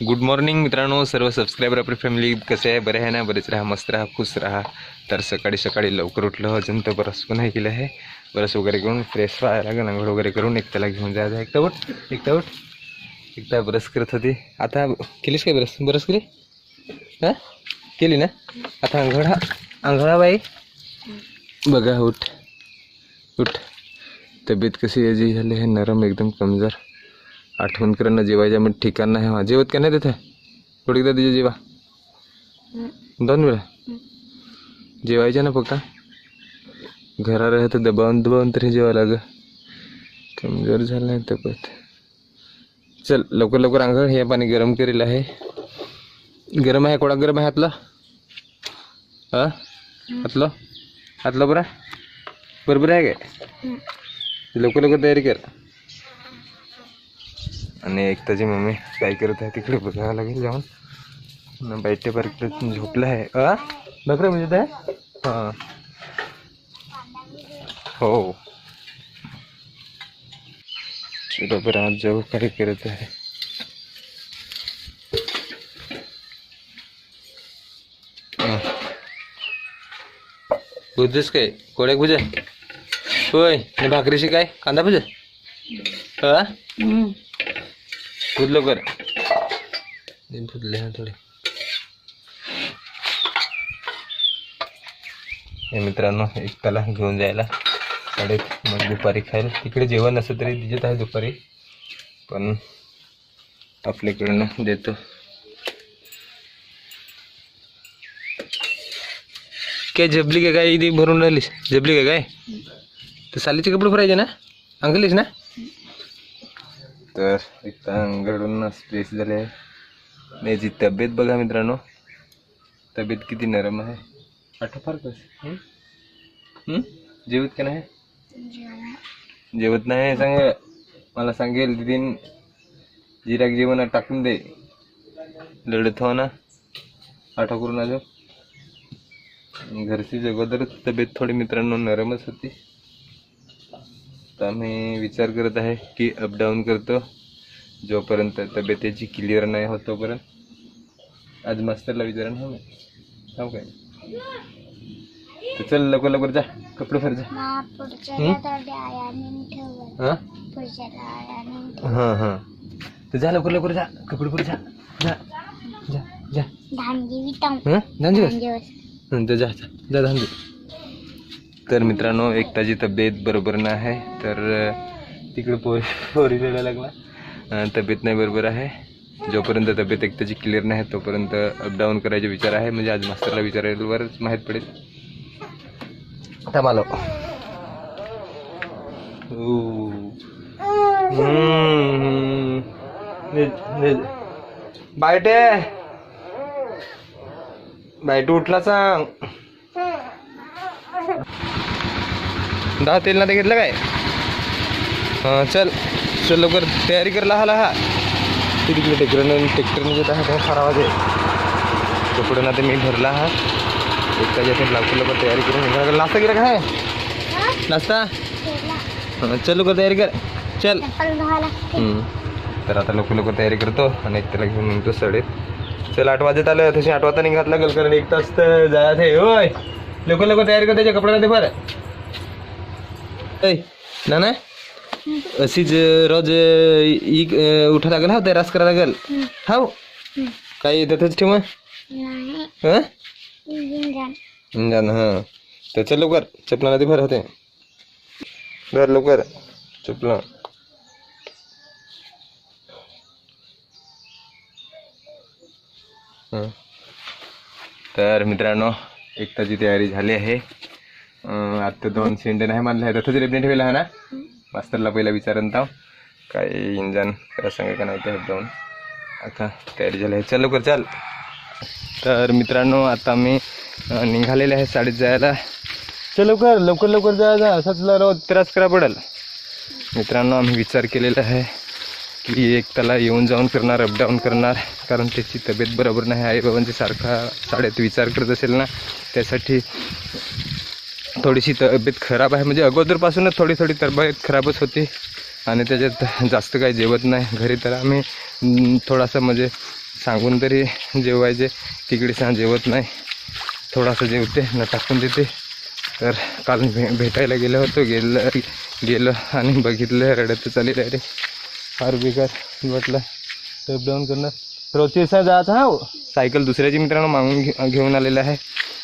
Good morning मित्रांनो. सर्व subscriber आपली फॅमिली कसे आहे? बरे आहे ना? बरेच राहा मस्त राहा खुश राहा. तर सकाळी सकाळी लवकर उठलं अजून तर बरस पण नाही केलं आहे. बरस वगैरे करून फ्रेश व्हायला लागेल अंघोळ वगैरे करून एकट्याला घेऊन जायचं एकटा उठ एकटा उठ. एकटा ब्रश करत होती. आता केलीस काय ब्रश ब्रश केली? हां? केली ना? आता आंघोळा अंघोळा बाई. बघा उठ. उठ. तब्येत कशी याची झाली आहे नरम एकदम कमजोर. आठवण करणं जेवायच्या मग ठिकाण नाही हा जेवत का नाही देत थोडी एकदा तिचे जेवा. दोन वेळा? जेवायच्या ना फक्त? घरा तर दबावून दबावून तरी जेवा लाग. कमजोर झालं आहे तब्येत चल लवकर लवकर आंघोळ हे पाणी गरम करेल आहे. गरम आहे कोणा गरम आहे हातला? हा? हातलं? हातलं बरं? बरोबर आहे काय? लवकर लवकर तयारी कर. आणि एक त्याची मम्मी काय करत आहे तिकडे बघावं लागेल जाऊन. बैठे पर झोपलं आहे. अ? बकरं म्हणजे आहे? हां. हो. चलो बरं आज जाऊ काय करत आहे. बुजस काय? कोड्याक भुजा? होय. भाकरीशी काय? कांदा भुजा? हा फुदलो कर. फुदले हा थोडे. हे मित्रांनो एक त्याला घेऊन जायला. शाळेत मग दुपारी खायला तिकडे जेवण असं तरी दिसत आहे दुपारी. पण आपल्याकडनं देतो. काय झबली काय? काय भरून राहिलीस. झबली काय काय? तर सालीचे कपडे भरायचे ना? अंगलीस ना? तर एक अंगडून स्पेस झाले आहे. याची तब्येत बघा मित्रांनो. तब्येत किती नरम आहे. आठ फार कस जेवत का नाही? जेवत नाही सांग. मला सांगेल तिथीन जिराक जेवण टाकून दे. लढत हो ना. आठव करून आजो घरची अगोदरच तब्येत थोडी मित्रांनो नरमच होती. तर आम्ही विचार करत आहे की अपडाऊन करतो. जोपर्यंत तब्येतीची क्लिअर नाही होत तोपर्यंत. आज मास्तरला विचारा ना मी. सांगू काय. तर चल लवकर लवकर जा. कपडे भर जा. हं? हां? हां हां. तर जा लवकर लवकर जा. कपडे भर जा. जा. जा. जा. हां? हं, तर जा जा. जा धांजी तर मित्रांनो एकताची तब्येत बरोबर नाही आहे तर तिकडे पोरी पोरी द्यायला लागला. तब्येत नाही बरोबर आहे. जोपर्यंत तब्येत एकताची क्लिअर नाही तोपर्यंत अपडाऊन करायचे विचार आहे. म्हणजे आज मास्तरला विचारायलावरच माहीत पडेल. थांबालो बायटे. बायटू उठला सांग. दहा तेल ना ते घेतलं काय? हां चल. चल लवकर. तयारी कर लहा लहा. ते तिकडे टेक्टरनं टेक्टरने जे आहे काय फार आवाज आहे कपडे ना ते मी भरला हा. एक त्याच्यात लवकर लवकर तयारी करून लास्ता गिरा काय? नाश्ता? हां चल लवकर तयारी कर. चल. तर आता लवकर लवकर तयारी करतो आणि एक त्याला घेऊन निघतो सडेत. चल आठ वाजत आलं तशी आठ वाजता निघात लागेल कारण एक तास तर जायचं होय. लवकर लवकर तयारी कर त्याच्या कपड्याला ते बरं ऐ ना ना अशीच रोज ई उठा लागेल हा तयारास करा लागेल हाव काही तिथंच ठेव हां जाण हां तर चल लवकर चपला ते भर होते भर लवकर चपला तर मित्रांनो एकताची तयारी झाली आहे आता दोन शेंडे नाही मारले आहे तसंच रेपणे ठेवला आहे ना? मास्तरला पहिला विचारन ताव काय इंजन काय सांगा का नाही ते जाऊन आता तयारी झाली आहे. चल लवकर चल. तर मित्रांनो आता मी निघालेले आहे साडीत जायला. चल लवकर लवकर लवकर जा जा. असाच त्रास करा पडेल. मित्रांनो आम्ही विचार केलेला आहे की एक त्याला येऊन जाऊन करणार अपडाऊन करणार. कारण त्याची तब्येत बरोबर नाही. आई बाबांची सारखा शाळेत विचार करत असेल ना त्यासाठी थोडीशी तब्येत खराब आहे. म्हणजे अगोदरपासूनच थोडी थोडी तब्येत खराबच होती. आणि त्याच्यात जास्त काही जेवत नाही. घरी तर आम्ही थोडासा म्हणजे सांगून तरी जेवायचे. तिकडे सांग जेवत नाही. थोडासा जेवते न टाकून देते. तर काल भे भेटायला गेलो होतो. गेलं गेलं आणि बघितलं. रडत चालेल अरे फार बेकार तर डाऊन करणं. रोजची जायचं हा सायकल दुसऱ्याची मित्रांनो मागून घे घेऊन आलेलं आहे.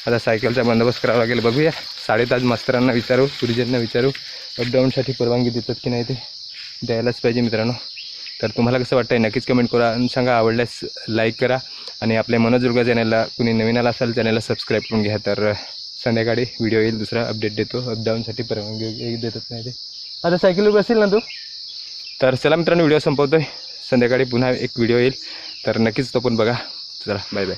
आता सायकलचा बंदोबस्त करावा लागेल. बघूया. साडेताज मास्तरांना विचारू गुरुजींना विचारू. अपडाऊनसाठी परवानगी देतात की नाही ते द्यायलाच पाहिजे मित्रांनो. तर तुम्हाला कसं वाटतं नक्कीच कमेंट करा आणि सांगा. आवडल्यास लाईक करा आणि आपल्या मनोजुर्गा चॅनलला कुणी नवीन आला असाल चॅनलला सबस्क्राईब करून घ्या. तर संध्याकाळी व्हिडिओ येईल दुसरा अपडेट देतो. अपडाऊनसाठी परवानगी देतात नाही ते. आता सायकलवर बसेल ना तू? तर चला मित्रांनो व्हिडिओ संपवतोय. संध्याकाळी पुन्हा एक व्हिडिओ येईल. तर नक्कीच तो पण बघा. चला बाय बाय